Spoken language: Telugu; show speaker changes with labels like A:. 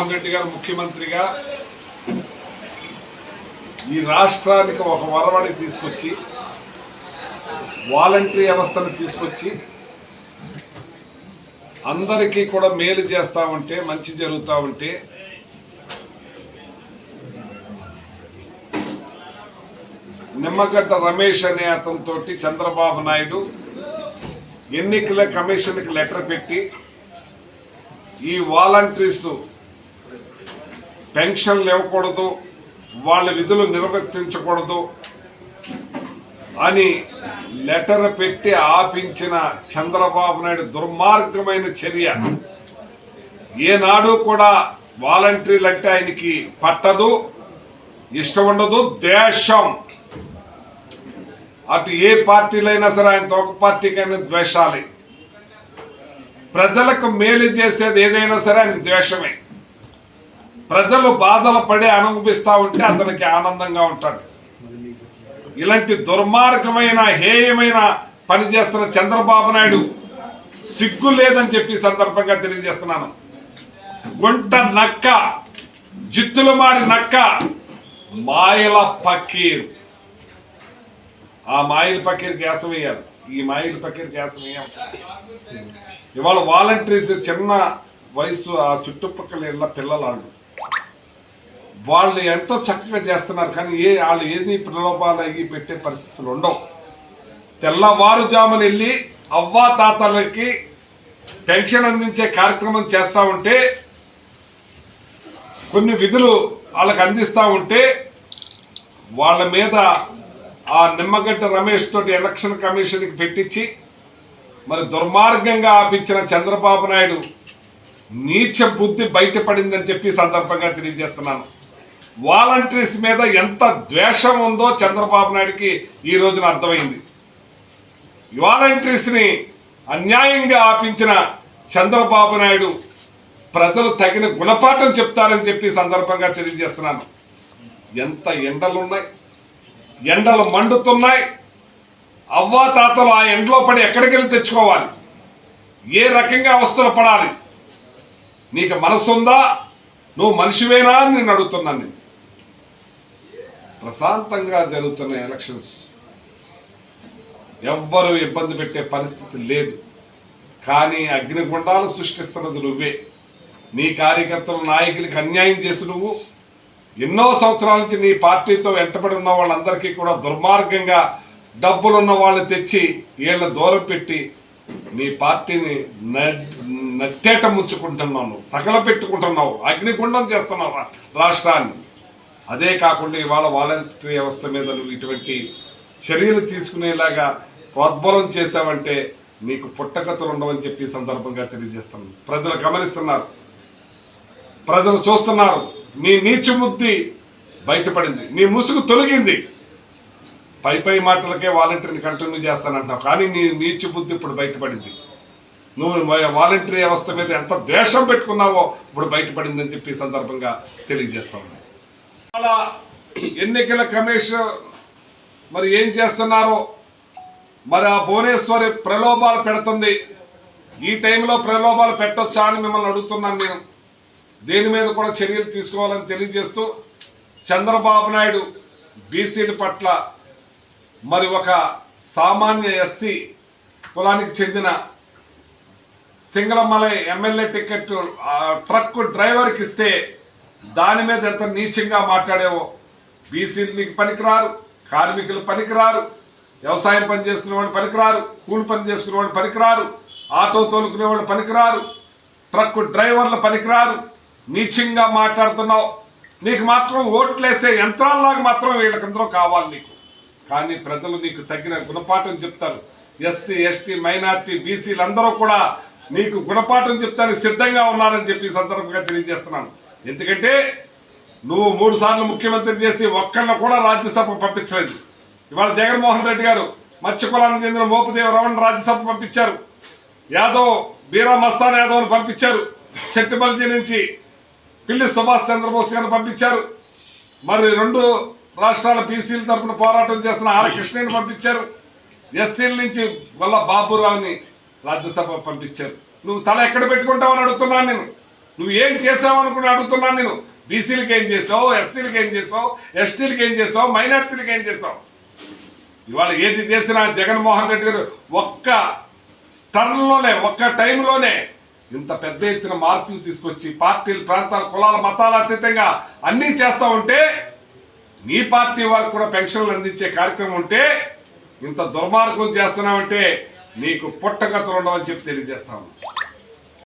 A: జగన్మోహన్ రెడ్డి గారు ముఖ్యమంత్రిగా ఈ రాష్ట్రానికి ఒక వరవడి తీసుకొచ్చి వాలంటరీ వ్యవస్థను తీసుకొచ్చి అందరికీ కూడా మేలు చేస్తా ఉంటే మంచి జరుగుతూ ఉంటే నిమ్మగడ్డ రమేష్ అనే అతనితోటి చంద్రబాబు నాయుడు ఎన్నికల కమిషన్కి లెటర్ పెట్టి ఈ వాలంటీర్స్ పెన్షన్లు ఇవ్వకూడదు వాళ్ళ విధులు నిర్వర్తించకూడదు అని లెటర్ పెట్టి ఆపించిన చంద్రబాబు నాయుడు దుర్మార్గమైన చర్య. ఏనాడు కూడా వాలంటీర్లు అంటే ఆయనకి పట్టదు ఇష్టం ఉండదు ద్వేషం. అటు ఏ పార్టీలైనా సరే ఆయనతో ఒక పార్టీకైనా ద్వేషాలి. ప్రజలకు మేలు చేసేది ఏదైనా సరే ఆయన ద్వేషమే. ప్రజలు బాధలు పడి అనుభవిస్తూ ఉంటే అతనికి ఆనందంగా ఉంటాడు. ఇలాంటి దుర్మార్గమైన హేయమైన పని చేస్తున్న చంద్రబాబు నాయుడు సిగ్గు లేదని చెప్పి సందర్భంగా తెలియజేస్తున్నాను. గుంట నక్క జిత్తులు మారి నక్క మాయల పకీర్. ఆ మాయిల పకీర్ గ్యాస్ వేయాలి. ఈ మాయిల పకీర్ గ్యాస్ వేయాలి ఇవాళ వాలంటీర్స్ చిన్న వయసు ఆ చుట్టుపక్కల ఇళ్ళ పిల్లలాళ్ళు వాళ్ళు ఎంతో చక్కగా చేస్తున్నారు కానీ ఏ వాళ్ళు ఏది ప్రలోభాలు అయ్యి పెట్టే పరిస్థితులు ఉండవు. తెల్లవారుజామున వెళ్ళి అవ్వా తాతలకి పెన్షన్ అందించే కార్యక్రమం చేస్తూ ఉంటే కొన్ని విధులు వాళ్ళకి అందిస్తూ ఉంటే వాళ్ళ మీద ఆ నిమ్మగడ్డ రమేష్ తోటి ఎలక్షన్ కమిషన్కి పెట్టించి మరి దుర్మార్గంగా ఆపించిన చంద్రబాబు నాయుడు నీచ బుద్ధి బయటపడిందని చెప్పి సందర్భంగా తెలియజేస్తున్నాను. వాలంటీర్స్ మీద ఎంత ద్వేషం ఉందో చంద్రబాబు నాయుడికి ఈ రోజున అర్థమైంది. వాలంటీర్స్ని అన్యాయంగా ఆపించిన చంద్రబాబు నాయుడు ప్రజలు తగిన గుణపాఠం చెప్తారని చెప్పి సందర్భంగా తెలియజేస్తున్నాను. ఎంత ఎండలున్నాయి ఎండలు మండుతున్నాయి అవ్వా తాతలు ఆ ఎండలో పడి ఎక్కడికి వెళ్ళి తెచ్చుకోవాలి ఏ రకంగా అవస్థలు పడాలి నీకు మనసుందా నువ్వు మనిషివేనా అని నేను అడుగుతున్నాను నేను ప్రశాంతంగా జరుగుతున్న ఎలక్షన్స్. ఎవ్వరూ ఇబ్బంది పెట్టే పరిస్థితి లేదు. కానీ అగ్నిగుండాలు సృష్టిస్తున్నది నువ్వే. నీ కార్యకర్తలు నాయకులకి అన్యాయం చేసి నువ్వు ఎన్నో సంవత్సరాల నుంచి నీ పార్టీతో వెంటబడి ఉన్న వాళ్ళందరికీ కూడా దుర్మార్గంగా డబ్బులున్న వాళ్ళని తెచ్చి వీళ్ళ దూరం పెట్టి నీ పార్టీని నడ్- నట్టేట ముంచుకుంటున్నావు నువ్వు తగలపెట్టుకుంటున్నావు అగ్నిగుండం చేస్తున్నావు రా- రాష్ట్రాన్ని. అదే కాకుండా ఇవాళ వాలంటరీ వ్యవస్థ మీద నువ్వు ఇటువంటి చర్యలు తీసుకునేలాగా ప్రోద్బలం చేశావంటే నీకు పుట్టకతులు ఉండవని చెప్పి సందర్భంగా తెలియజేస్తున్నాను. ప్రజలు గమనిస్తున్నారు. ప్రజలు చూస్తున్నారు. నీ నీచు బుద్ధి బయటపడింది. నీ ముసుగు తొలగింది. పై పై మాటలకే వాలంటీర్ని కంటిన్యూ చేస్తానంటున్నావు. కానీ నీ నీచు బుద్ధి ఇప్పుడు బయటపడింది. నువ్వు వాలంటీర్ వ్యవస్థ మీద ఎంత ద్వేషం పెట్టుకున్నావో ఇప్పుడు బయటపడిందని చెప్పి సందర్భంగా తెలియజేస్తా ఉన్నాను ఎన్నికల కమిషన్ మరి ఏం చేస్తున్నారో? మరి ఆ భువనేశ్వరి ప్రలోభాలు పెడుతుంది. ఈ టైంలో ప్రలోభాలు పెట్టొచ్చా అని మిమ్మల్ని అడుగుతున్నాను నేను. దేని మీద కూడా చర్యలు తీసుకోవాలని తెలియజేస్తూ చంద్రబాబు నాయుడు బీసీల పట్ల మరి ఒక సామాన్య ఎస్సీ కులానికి చెందిన సింగళమలై ఎమ్మెల్యే టికెట్ ట్రక్ డ్రైవర్కి ఇస్తే దాని మీద ఎంత నీచంగా మాట్లాడావో? బీసీలు నీకు పనికిరారు కార్మికులు పనికిరారు వ్యవసాయం పని చేసుకునే వాళ్ళు పనికిరారు కూలి పని చేసుకునే వాళ్ళు పనికిరారు ఆటో తోలుకునే వాళ్ళు పనికిరారు ట్రక్ డ్రైవర్లు పనికిరారు. నీచంగా మాట్లాడుతున్నావు. నీకు మాత్రం ఓట్లేసే యంత్రాల్లాగా మాత్రం వీళ్ళకందరూ కావాలి నీకు. కానీ ప్రజలు నీకు తగిన గుణపాఠం చెప్తారు. ఎస్సీ ఎస్టీ మైనార్టీ బీసీలు అందరూ కూడా నీకు గుణపాఠం చెప్తానికి సిద్ధంగా ఉన్నారని చెప్పి సందర్భంగా తెలియజేస్తున్నాను. ఎందుకంటే నువ్వు మూడు సార్లు ముఖ్యమంత్రి చేసి ఒక్కళ్ళ కూడా రాజ్యసభ పంపించలేదు. ఇవాళ జగన్మోహన్ రెడ్డి గారు మత్స్య కులానికి చెందిన మోపదేవ రమణ రాజ్యసభ పంపించారు. యాదవ్ బీరా మస్తాన్ యాదవ్ని పంపించారు. చెట్టుబల్జీ నుంచి పిల్లి సుభాష్ చంద్రబోస్ గారిని పంపించారు. మరి రెండు రాష్ట్రాల బీసీల తరఫున పోరాటం చేస్తున్న ఆర్ కృష్ణని పంపించారు. ఎస్సీల నుంచి వల్ల బాబురావుని రాజ్యసభ పంపించారు. నువ్వు తల ఎక్కడ పెట్టుకుంటావని అడుగుతున్నాను నేను. నువ్వు ఏం చేసావు అనుకుని అడుగుతున్నాను నేను. బీసీలకు ఏం చేసావు ఎస్సీలకు ఏం చేసావు ఎస్టీలకు ఏం చేసావు మైనార్టీలకు ఏం చేసావు? ఇవాళ ఏది చేసినా జగన్మోహన్ రెడ్డి గారు ఒక్క స్థలంలోనే ఒక్క టైంలోనే ఇంత పెద్ద ఎత్తున మార్పులు తీసుకొచ్చి పార్టీలు ప్రాంతాల కులాల మతాల అతీతంగా అన్నీ చేస్తా ఉంటే నీ పార్టీ వారికి కూడా పెన్షన్లు అందించే కార్యక్రమం ఉంటే ఇంత దుర్మార్గం చేస్తున్నావంటే నీకు పుట్టగతులు ఉండవని చెప్పి తెలియజేస్తా ఉన్నాను